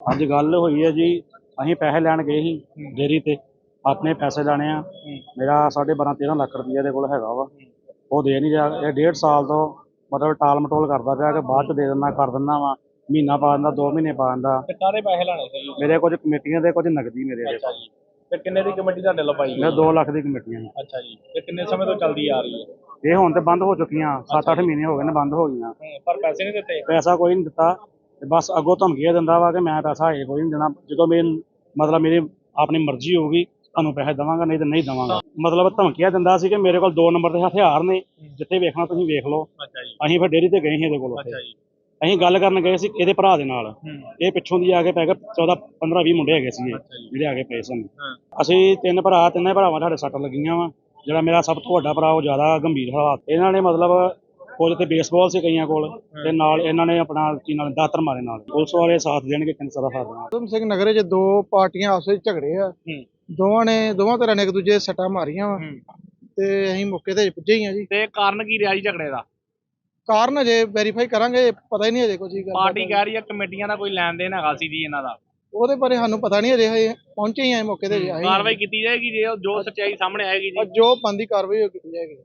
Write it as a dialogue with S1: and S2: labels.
S1: ਅੱਜ ਗੱਲ ਹੋਈ ਹੈ ਜੀ ਅਸੀਂ ਪੈਸੇ ਲੈਣ ਗਏ ਸੀ ਡੇਰੀ ਤੇ ਆਪਣੇ ਪੈਸੇ ਲੈਣੇ ਆ। ਮੇਰਾ 12.5 13 ਲੱਖ ਰੁਪਈਆ ਦੇ ਕੋਲ ਹੈਗਾ ਵਾ। ਉਹ ਦੇ ਨਹੀਂ ਰਿਹਾ ਇਹ ਡੇਢ ਸਾਲ ਤੋਂ ਮਤਲਬ ਟਾਲ ਮਟੋਲ ਕਰਦਾ ਪਿਆ ਕਿ ਬਾਅਦ ਚ ਦੇ ਦਿੰਦਾ ਕਰ ਦਿੰਦਾ ਵਾ। ਮਹੀਨਾ ਪਾ ਦਿੰਦਾ 2 ਮਹੀਨੇ ਪਾ ਦਿੰਦਾ।
S2: ਤੇ ਕਾਹਦੇ ਪੈਸੇ ਲੈਣੇ ਸੀ?
S1: ਮੇਰੇ ਕੁਝ ਕਮੇਟੀਆਂ ਦੇ ਕੁਝ ਨਗਦੀ ਮੇਰੇ ਦੇ
S2: ਜੀ। ਤੇ ਕਿੰਨੇ ਦੀ ਕਮੇਟੀ ਤੁਹਾਡੇ ਲਪਾਈ
S1: ਮੇਰੇ 2 ਲੱਖ ਦੀ ਕਮੇਟੀਆਂ ਨੇ।
S2: ਅੱਛਾ ਜੀ। ਤੇ ਕਿੰਨੇ ਸਮੇਂ ਤੋਂ ਚੱਲਦੀ ਆ ਰਹੀ ਹੈ?
S1: ਇਹ ਹੁਣ ਤੇ ਬੰਦ ਹੋ ਚੁੱਕੀਆਂ 7-8 ਮਹੀਨੇ ਹੋ ਗਏ ਨੇ ਬੰਦ ਹੋ ਗਈਆਂ।
S2: ਪਰ ਪੈਸੇ ਨਹੀਂ ਦਿੱਤੇ?
S1: ਪੈਸਾ ਕੋਈ ਨਹੀਂ ਦਿੱਤਾ। ਤੇ ਬਸ ਅੱਗੋਂ ਧਮਕੀਆਂ ਦਿੰਦਾ ਵਾ ਕਿ ਮੈਂ ਪੈਸਾ ਇਹ ਕੋਈ ਨਹੀਂ ਦੇਣਾ। ਜਦੋਂ ਮੇਰੀ ਮਤਲਬ ਮੇਰੀ ਆਪਣੀ ਮਰਜ਼ੀ ਹੋਊਗੀ ਤੁਹਾਨੂੰ ਪੈਸੇ ਦੇਵਾਂਗਾ ਨਹੀਂ ਤੇ ਨਹੀਂ ਦੇਵਾਂਗਾ। ਮਤਲਬ ਧਮਕੀਆਂ ਦਿੰਦਾ ਸੀ ਕਿ ਮੇਰੇ ਕੋਲ ਦੋ ਨੰਬਰ ਦੇ ਹਥਿਆਰ ਨੇ ਜਿੱਥੇ ਵੇਖਣਾ ਤੁਸੀਂ ਵੇਖ ਲਓ। ਅਸੀਂ ਫਿਰ ਡੇਰੀ ਤੇ ਗਏ ਸੀ ਇਹਦੇ ਕੋਲ ਉੱਥੇ। ਅਸੀਂ ਗੱਲ ਕਰਨ ਗਏ ਸੀ ਇਹਦੇ ਭਰਾ ਦੇ ਨਾਲ। ਇਹ ਪਿੱਛੋਂ ਦੀ ਆ ਕੇ ਪੈ ਗਏ 14 15 20 ਮੁੰਡੇ ਹੈਗੇ ਸੀ। ਜਿਹੜੇ ਆ ਕੇ ਪਏ ਸਨ। ਅਸੀਂ ਤਿੰਨ ਭਰਾ ਤਿੰਨੇ ਭਰਾਵਾਂ ਸਾਡੇ ਸੱਟ ਲੱਗੀਆਂ ਵਾ। ਜਿਹੜਾ ਮੇਰਾ ਸਭ ਤੋਂ ਵੱਡਾ ਭਰਾ ਉਹ ਜ਼ਿਆਦਾ ਗੰਭੀਰ ਹਾਲਾਤ। ਇਹਨਾਂ ਨੇ ਮਤਲਬ ਕੁਝ ਤੇ ਬੇਸਬਾਲ ਸੀ ਕਈਆਂ ਕੋਲ ਤੇ ਨਾਲ ਇਹਨਾਂ ਨੇ ਆਪਣਾ ਕੀ ਨਾਲ ਦਾਤਰ ਮਾਰੇ ਨਾਲ। ਪੁਲਿਸ ਵਾਲੇ ਸਾਥ ਦੇਣਗੇ ਕਿੰਨ ਸਾਰਾ ਸਾਥ ਦੇਣਾ।
S3: ਉਧਮ ਸਿੰਘ ਨਗਰ 'ਚ ਦੋ ਪਾਰਟੀਆਂ ਆਪਸ ਵਿੱਚ ਝਗੜੇ ਆ।
S2: ਹੂੰ।
S3: ਦੋਵਾਂ ਨੇ ਦੋਵਾਂ ਤਰ੍ਹਾਂ ਨੇ ਇੱਕ ਦੂਜੇ ਸੱਟਾਂ ਮਾਰੀਆਂ ਵਾ। ਤੇ ਅਸੀਂ ਮੌਕੇ ਤੇ ਪੁੱਜੇ ਹੀ ਆ ਜੀ।
S2: ਤੇ ਕਾਰਨ ਕੀ ਰਿਹਾ ਜੀ ਝਗੜੇ ਦਾ?
S3: ਕਾਰਨ ਅਜੇ ਵੈਰੀਫਾਈ ਕਰਾਂਗੇ ਪਤਾ ਹੀ ਨਹੀਂ ਅਜੇ ਕੁਝ ਗੱਲ
S2: ਪਾਰਟੀ ਕਹਿ ਰਹੀ ਹੈ ਕਮੇਟੀਆਂ ਦਾ ਕੋਈ ਲੈਣ ਦੇਣ ਹੈਗਾ ਸੀ ਜੀ ਇਹਨਾਂ ਦਾ।
S3: ਉਹਦੇ ਬਾਰੇ ਸਾਨੂੰ ਪਤਾ ਨਹੀਂ ਅਜੇ ਹਜੇ ਪਹੁੰਚੇ ਹੀ ਆ ਮੌਕੇ ਤੇ ਜੀ ਅਸੀਂ।
S2: ਕਾਰਵਾਈ ਕੀਤੀ ਜਾਏਗੀ ਜੇ ਜੋ ਸੱਚਾਈ ਸਾਹਮਣੇ ਆਏਗੀ ਜੀ।
S3: ਜੋ ਬੰਦੀ ਕਾਰਵਾਈ ਕੀਤੀ ਜਾਏਗੀ।